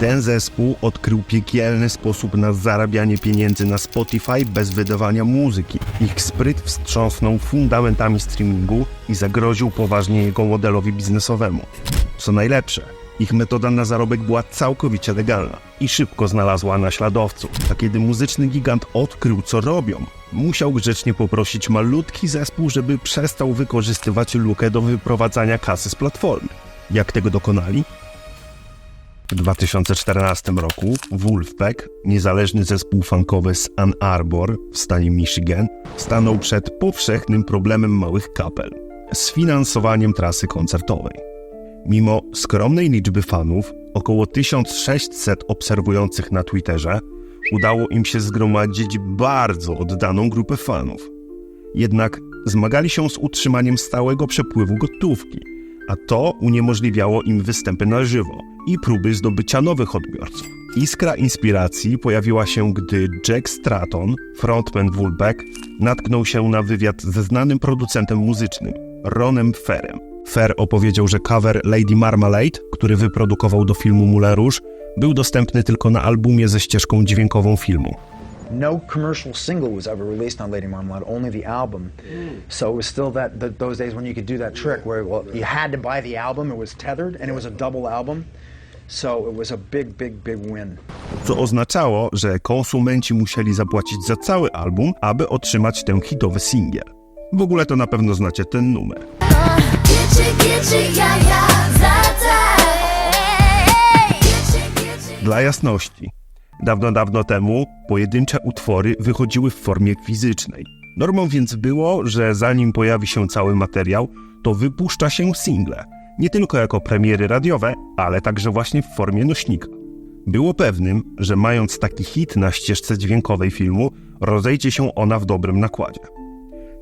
Ten zespół odkrył piekielny sposób na zarabianie pieniędzy na Spotify bez wydawania muzyki. Ich spryt wstrząsnął fundamentami streamingu i zagroził poważnie jego modelowi biznesowemu. Co najlepsze, ich metoda na zarobek była całkowicie legalna i szybko znalazła naśladowców. A kiedy muzyczny gigant odkrył, co robią, musiał grzecznie poprosić malutki zespół, żeby przestał wykorzystywać lukę do wyprowadzania kasy z platformy. Jak tego dokonali? W 2014 roku Wolfpack, niezależny zespół funkowy z Ann Arbor w stanie Michigan, stanął przed powszechnym problemem małych kapel z finansowaniem trasy koncertowej. Mimo skromnej liczby fanów, około 1600 obserwujących na Twitterze, udało im się zgromadzić bardzo oddaną grupę fanów. Jednak zmagali się z utrzymaniem stałego przepływu gotówki, a to uniemożliwiało im występy na żywo i próby zdobycia nowych odbiorców. Iskra inspiracji pojawiła się, gdy Jack Stratton, frontman Woolback, natknął się na wywiad ze znanym producentem muzycznym, Ronem Ferrem. Fer opowiedział, że cover Lady Marmalade, który wyprodukował do filmu Moulin Rouge, był dostępny tylko na albumie ze ścieżką dźwiękową filmu. No commercial single was ever released on Lady Marmalade, only the album. So it was still that th- those days when you could do that trick where well, you had to buy the album, it was tethered, and it was a double album. Co oznaczało, że konsumenci musieli zapłacić za cały album, aby otrzymać ten hitowy singiel. W ogóle to na pewno znacie ten numer. Dla jasności, dawno, dawno temu pojedyncze utwory wychodziły w formie fizycznej. Normą więc było, że zanim pojawi się cały materiał, to wypuszcza się single. Nie tylko jako premiery radiowe, ale także właśnie w formie nośnika. Było pewnym, że mając taki hit na ścieżce dźwiękowej filmu, rozejdzie się ona w dobrym nakładzie.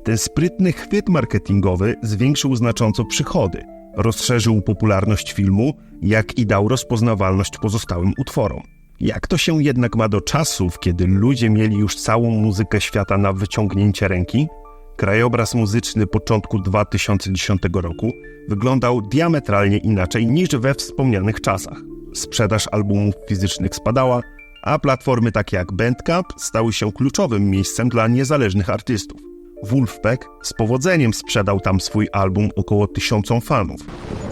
Ten sprytny chwyt marketingowy zwiększył znacząco przychody, rozszerzył popularność filmu, jak i dał rozpoznawalność pozostałym utworom. Jak to się jednak ma do czasów, kiedy ludzie mieli już całą muzykę świata na wyciągnięcie ręki? Krajobraz muzyczny początku 2010 roku wyglądał diametralnie inaczej niż we wspomnianych czasach. Sprzedaż albumów fizycznych spadała, a platformy takie jak Bandcamp stały się kluczowym miejscem dla niezależnych artystów. Wolfpack z powodzeniem sprzedał tam swój album około tysiącom fanów.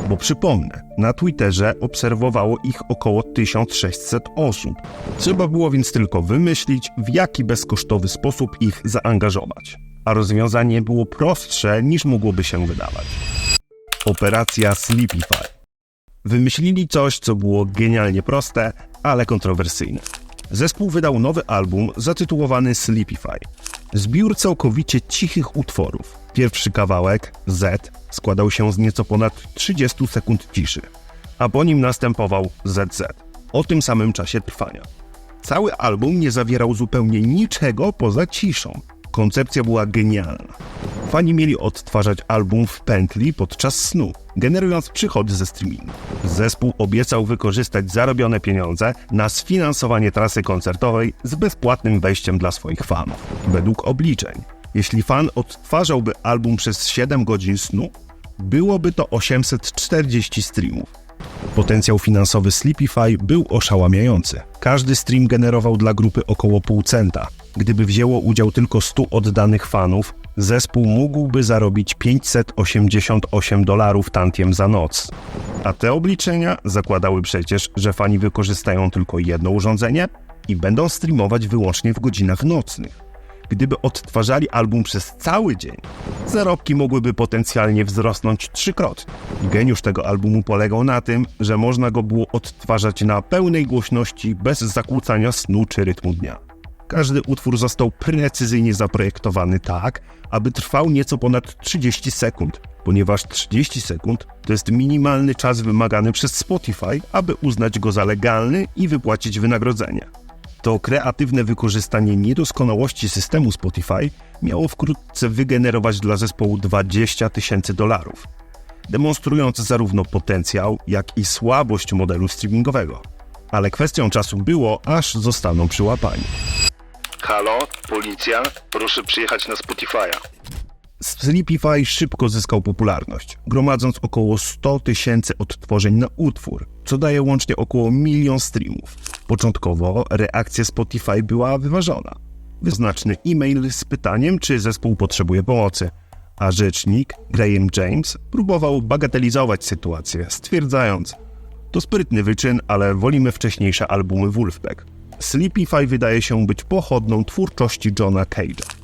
Bo przypomnę, na Twitterze obserwowało ich około 1600 osób. Trzeba było więc tylko wymyślić, w jaki bezkosztowy sposób ich zaangażować. A rozwiązanie było prostsze niż mogłoby się wydawać. Operacja Sleepify. Wymyślili coś, co było genialnie proste, ale kontrowersyjne. Zespół wydał nowy album zatytułowany Sleepify. Zbiór całkowicie cichych utworów. Pierwszy kawałek, Z, składał się z nieco ponad 30 sekund ciszy, a po nim następował ZZ, o tym samym czasie trwania. Cały album nie zawierał zupełnie niczego poza ciszą. Koncepcja była genialna. Fani mieli odtwarzać album w pętli podczas snu, generując przychody ze streamingu. Zespół obiecał wykorzystać zarobione pieniądze na sfinansowanie trasy koncertowej z bezpłatnym wejściem dla swoich fanów. Według obliczeń, jeśli fan odtwarzałby album przez 7 godzin snu, byłoby to 840 streamów. Potencjał finansowy Sleepify był oszałamiający. Każdy stream generował dla grupy około pół centa. Gdyby wzięło udział tylko 100 oddanych fanów, zespół mógłby zarobić 588 dolarów tantiem za noc. A te obliczenia zakładały przecież, że fani wykorzystają tylko jedno urządzenie i będą streamować wyłącznie w godzinach nocnych. Gdyby odtwarzali album przez cały dzień, zarobki mogłyby potencjalnie wzrosnąć trzykrotnie. Geniusz tego albumu polegał na tym, że można go było odtwarzać na pełnej głośności bez zakłócania snu czy rytmu dnia. Każdy utwór został precyzyjnie zaprojektowany tak, aby trwał nieco ponad 30 sekund, ponieważ 30 sekund to jest minimalny czas wymagany przez Spotify, aby uznać go za legalny i wypłacić wynagrodzenie. To kreatywne wykorzystanie niedoskonałości systemu Spotify miało wkrótce wygenerować dla zespołu 20 tysięcy dolarów, demonstrując zarówno potencjał, jak i słabość modelu streamingowego. Ale kwestią czasu było, aż zostaną przyłapani. Halo, policja, proszę przyjechać na Spotify'a. Sleepify szybko zyskał popularność, gromadząc około 100 tysięcy odtworzeń na utwór, co daje łącznie około milion streamów. Początkowo reakcja Spotify była wyważona. Wyznaczny e-mail z pytaniem, czy zespół potrzebuje pomocy, a rzecznik Graham James próbował bagatelizować sytuację, stwierdzając: To sprytny wyczyn, ale wolimy wcześniejsze albumy Wolfpack. Sleepify wydaje się być pochodną twórczości Johna Cage'a.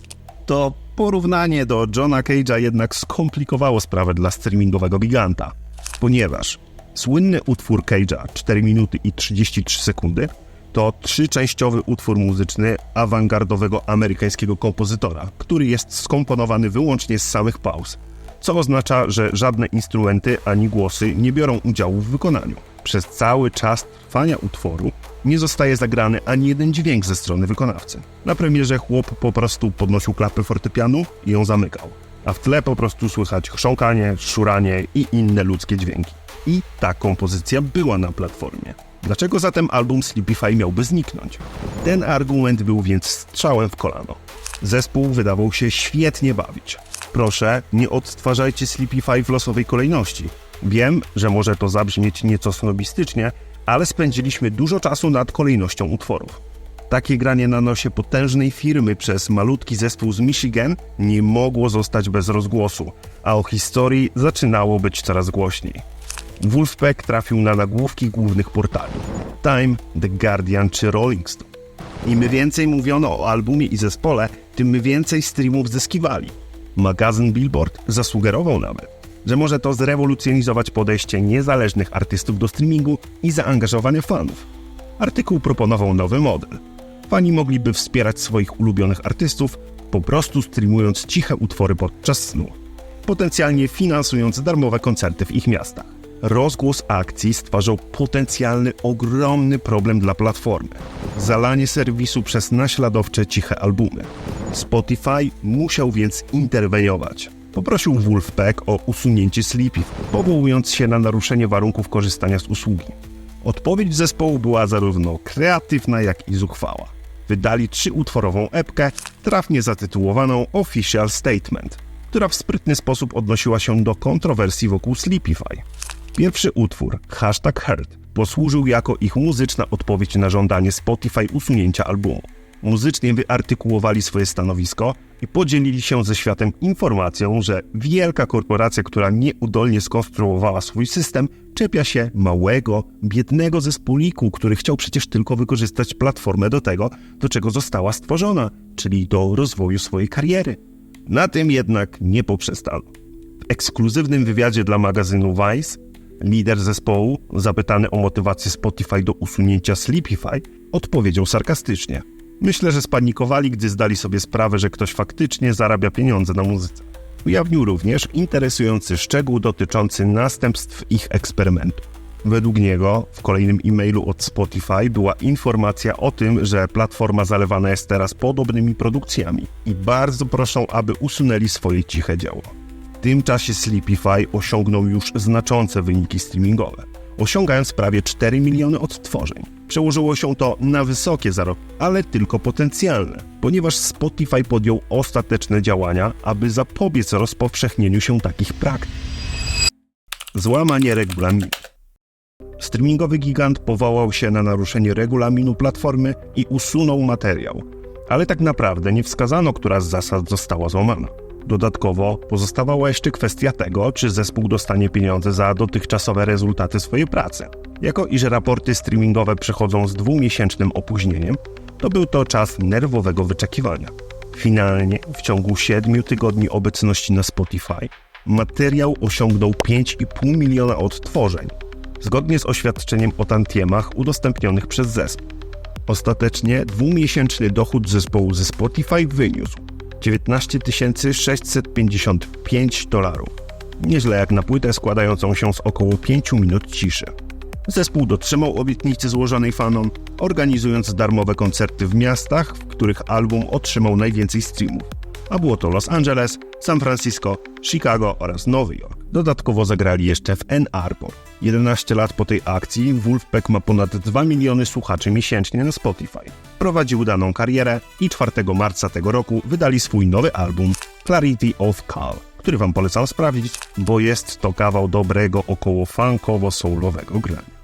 To porównanie do Johna Cage'a jednak skomplikowało sprawę dla streamingowego giganta, ponieważ słynny utwór Cage'a 4 minuty i 33 sekundy to trzyczęściowy utwór muzyczny awangardowego amerykańskiego kompozytora, który jest skomponowany wyłącznie z samych pauz, co oznacza, że żadne instrumenty ani głosy nie biorą udziału w wykonaniu. Przez cały czas trwania utworu nie zostaje zagrany ani jeden dźwięk ze strony wykonawcy. Na premierze chłop po prostu podnosił klapę fortepianu i ją zamykał, a w tle po prostu słychać chrząkanie, szuranie i inne ludzkie dźwięki. I ta kompozycja była na platformie. Dlaczego zatem album Sleepify miałby zniknąć? Ten argument był więc strzałem w kolano. Zespół wydawał się świetnie bawić. Proszę, nie odtwarzajcie Sleepify w losowej kolejności. Wiem, że może to zabrzmieć nieco snobistycznie, ale spędziliśmy dużo czasu nad kolejnością utworów. Takie granie na nosie potężnej firmy przez malutki zespół z Michigan nie mogło zostać bez rozgłosu, a o historii zaczynało być coraz głośniej. Wolfpack trafił na nagłówki głównych portali Time, The Guardian czy Rolling Stone. Im więcej mówiono o albumie i zespole, tym więcej streamów zyskiwali. Magazyn Billboard zasugerował nawet, że może to zrewolucjonizować podejście niezależnych artystów do streamingu i zaangażowanie fanów. Artykuł proponował nowy model. Fani mogliby wspierać swoich ulubionych artystów, po prostu streamując ciche utwory podczas snu, potencjalnie finansując darmowe koncerty w ich miastach. Rozgłos akcji stwarzał potencjalny ogromny problem dla platformy. Zalanie serwisu przez naśladowcze ciche albumy. Spotify musiał więc interweniować. Poprosił Wolfpack o usunięcie Sleepy, powołując się na naruszenie warunków korzystania z usługi. Odpowiedź zespołu była zarówno kreatywna, jak i zuchwała. Wydali trzyutworową epkę, trafnie zatytułowaną Official Statement, która w sprytny sposób odnosiła się do kontrowersji wokół Sleepify. Pierwszy utwór, hashtag Heard, posłużył jako ich muzyczna odpowiedź na żądanie Spotify usunięcia albumu. Muzycznie wyartykułowali swoje stanowisko i podzielili się ze światem informacją, że wielka korporacja, która nieudolnie skonstruowała swój system, czepia się małego, biednego zespoliku, który chciał przecież tylko wykorzystać platformę do tego, do czego została stworzona, czyli do rozwoju swojej kariery. Na tym jednak nie poprzestano. W ekskluzywnym wywiadzie dla magazynu Vice lider zespołu, zapytany o motywację Spotify do usunięcia Sleepify, odpowiedział sarkastycznie. Myślę, że spanikowali, gdy zdali sobie sprawę, że ktoś faktycznie zarabia pieniądze na muzyce. Ujawnił również interesujący szczegół dotyczący następstw ich eksperymentu. Według niego w kolejnym e-mailu od Spotify była informacja o tym, że platforma zalewana jest teraz podobnymi produkcjami i bardzo proszą, aby usunęli swoje ciche dzieło. W tym czasie Sleepify osiągnął już znaczące wyniki streamingowe, osiągając prawie 4 miliony odtworzeń. Przełożyło się to na wysokie zarobki, ale tylko potencjalne, ponieważ Spotify podjął ostateczne działania, aby zapobiec rozpowszechnieniu się takich praktyk. Złamanie regulaminu. Streamingowy gigant powołał się na naruszenie regulaminu platformy i usunął materiał, ale tak naprawdę nie wskazano, która z zasad została złamana. Dodatkowo pozostawała jeszcze kwestia tego, czy zespół dostanie pieniądze za dotychczasowe rezultaty swojej pracy. Jako iż raporty streamingowe przychodzą z dwumiesięcznym opóźnieniem, to był to czas nerwowego wyczekiwania. Finalnie, w ciągu 7 tygodni obecności na Spotify, materiał osiągnął 5,5 miliona odtworzeń, zgodnie z oświadczeniem o tantiemach udostępnionych przez zespół. Ostatecznie dwumiesięczny dochód zespołu ze Spotify wyniósł 19 655 dolarów. Nieźle jak na płytę składającą się z około 5 minut ciszy. Zespół dotrzymał obietnicy złożonej fanom, organizując darmowe koncerty w miastach, w których album otrzymał najwięcej streamów. A było to Los Angeles, San Francisco, Chicago oraz Nowy Jork. Dodatkowo zagrali jeszcze w Ann Arbor. 11 lat po tej akcji Wolfpack ma ponad 2 miliony słuchaczy miesięcznie na Spotify. Prowadzi udaną karierę i 4 marca tego roku wydali swój nowy album Clarity of Call, który wam polecam sprawdzić, bo jest to kawał dobrego około funkowo-soulowego grania.